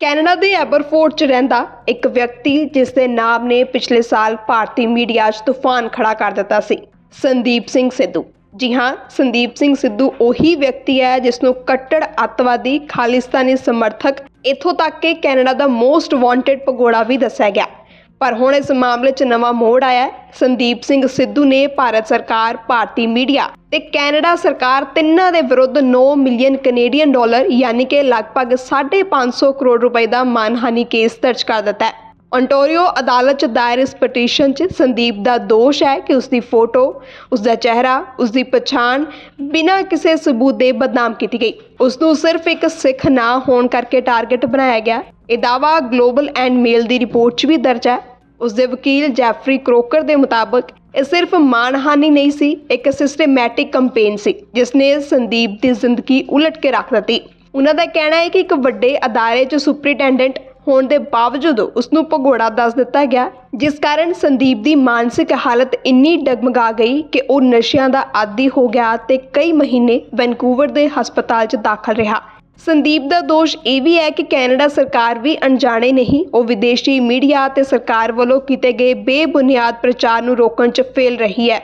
Canada ਦੇ ਐਬਰਫੋਰਡ 'ਚ ਰਹਿੰਦਾ ਇੱਕ ਵਿਅਕਤੀ ਜਿਸ ਦੇ ਨਾਮ ਨੇ ਪਿਛਲੇ ਸਾਲ ਭਾਰਤੀ ਮੀਡੀਆ 'ਚ ਤੂਫਾਨ ਖੜਾ ਕਰ ਦਿੱਤਾ ਸੀ। ਸੰਦੀਪ ਸਿੰਘ ਸਿੱਧੂ। ਜੀ ਹਾਂ, ਸੰਦੀਪ ਸਿੰਘ ਸਿੱਧੂ ਉਹੀ ਵਿਅਕਤੀ ਹੈ ਜਿਸ ਨੂੰ ਕੱਟੜ ਅੱਤਵਾਦੀ ਖਾਲਿਸਤਾਨੀ ਸਮਰਥਕ ਇੱਥੋਂ ਤੱਕ ਕਿ ਕੈਨੇਡਾ ਦਾ ਮੋਸਟ ਵਾਂਟਡ ਭਗੋੜਾ ਵੀ ਦੱਸਿਆ ਗਿਆ। ਪਰ ਹੁਣ ਇਸ ਮਾਮਲੇ 'ਚ ਨਵਾਂ ਮੋੜ ਆਇਆ ਹੈ। ਸੰਦੀਪ ਸਿੰਘ ਸਿੱਧੂ ਨੇ ਭਾਰਤ ਸਰਕਾਰ, ਭਾਰਤੀ ਮੀਡੀਆ ਤੇ ਕੈਨੇਡਾ ਸਰਕਾਰ ਤਿੰਨਾਂ ਦੇ ਵਿਰੁੱਧ 9 ਮਿਲੀਅਨ ਕੈਨੇਡੀਅਨ ਡਾਲਰ ਯਾਨੀ ਕਿ ਲਗਭਗ 550 ਕਰੋੜ ਰੁਪਏ ਦਾ ਮਾਨਹਾਨੀ ਕੇਸ ਦਰਜ ਕਰ ਦਿੱਤਾ ਹੈ। Ontario ਅਦਾਲਤ 'ਚ ਦਾਇਰ ਇਸ ਪਟੀਸ਼ਨ 'ਚ ਸੰਦੀਪ ਦਾ ਦੋਸ਼ ਹੈ ਕਿ ਉਸ ਦੀ ਫੋਟੋ ਉਸ ਦਾ ਚਿਹਰਾ ਉਸ ਦੀ ਪਛਾਣ ਬਿਨਾਂ ਕਿਸੇ ਸਬੂਤ ਦੇ ਬਦਨਾਮ ਕੀਤੀ ਗਈ। ਉਸ ਨੂੰ ਸਿਰਫ ਇੱਕ ਸਿੱਖ ਨਾ ਹੋਣ ਕਰਕੇ ਟਾਰਗੇਟ ਬਣਾਇਆ ਗਿਆ। ਇਹ ਦਾਵਾ ਗਲੋਬਲ ਐਂਡ ਮੇਲ ਦੀ ਰਿਪੋਰਟ 'ਚ ਵੀ ਦਰਜ ਹੈ। ਉਸ ਦੇ ਵਕੀਲ ਜੈਫਰੀ ਕਰੋਕਰ ਦੇ ਮੁਤਾਬਕ ਇਹ ਸਿਰਫ ਮਾਨਹਾਨੀ ਨਹੀਂ ਸੀ, ਇੱਕ ਸਿਸਟਮੈਟਿਕ ਕੈਂਪੇਨ ਸੀ ਜਿਸ ਨੇ ਸੰਦੀਪ ਦੀ ਜ਼ਿੰਦਗੀ ਉਲਟ ਕੇ ਰੱਖ ਦਿੱਤੀ। ਉਹਨਾਂ ਦਾ ਕਹਿਣਾ ਹੈ ਕਿ ਇੱਕ ਵੱਡੇ ਅਦਾਰੇ 'ਚ ਸੁਪਰੀਟੈਂਡੈਂਟ ਹੋਣ ਦੇ ਬਾਵਜੂਦ ਉਸ ਨੂੰ ਭਗੋੜਾ ਦੱਸ ਦਿੱਤਾ ਗਿਆ, ਜਿਸ ਕਾਰਨ ਸੰਦੀਪ ਦੀ ਮਾਨਸਿਕ ਹਾਲਤ ਇੰਨੀ ਡਗਮਗਾ ਗਈ ਕਿ ਉਹ ਨਸ਼ਿਆਂ ਦਾ ਆਦੀ ਹੋ ਗਿਆ ਤੇ ਕਈ ਮਹੀਨੇ ਵੈਨਕੂਵਰ ਦੇ ਹਸਪਤਾਲ 'ਚ ਦਾਖਲ ਰਿਹਾ। ਸੰਦੀਪ ਦਾ ਦੋਸ਼ ਇਹ ਵੀ ਹੈ ਕਿ ਕੈਨੇਡਾ ਸਰਕਾਰ ਵੀ ਅਣਜਾਣੇ ਨਹੀਂ। ਉਹ ਵਿਦੇਸ਼ੀ ਮੀਡੀਆ ਤੇ ਸਰਕਾਰ ਵੱਲੋਂ ਕੀਤੇ ਗਏ ਬੇਬੁਨਿਆਦ ਪ੍ਰਚਾਰ ਨੂੰ ਰੋਕਣ 'ਚ ਫੇਲ ਰਹੀ ਹੈ।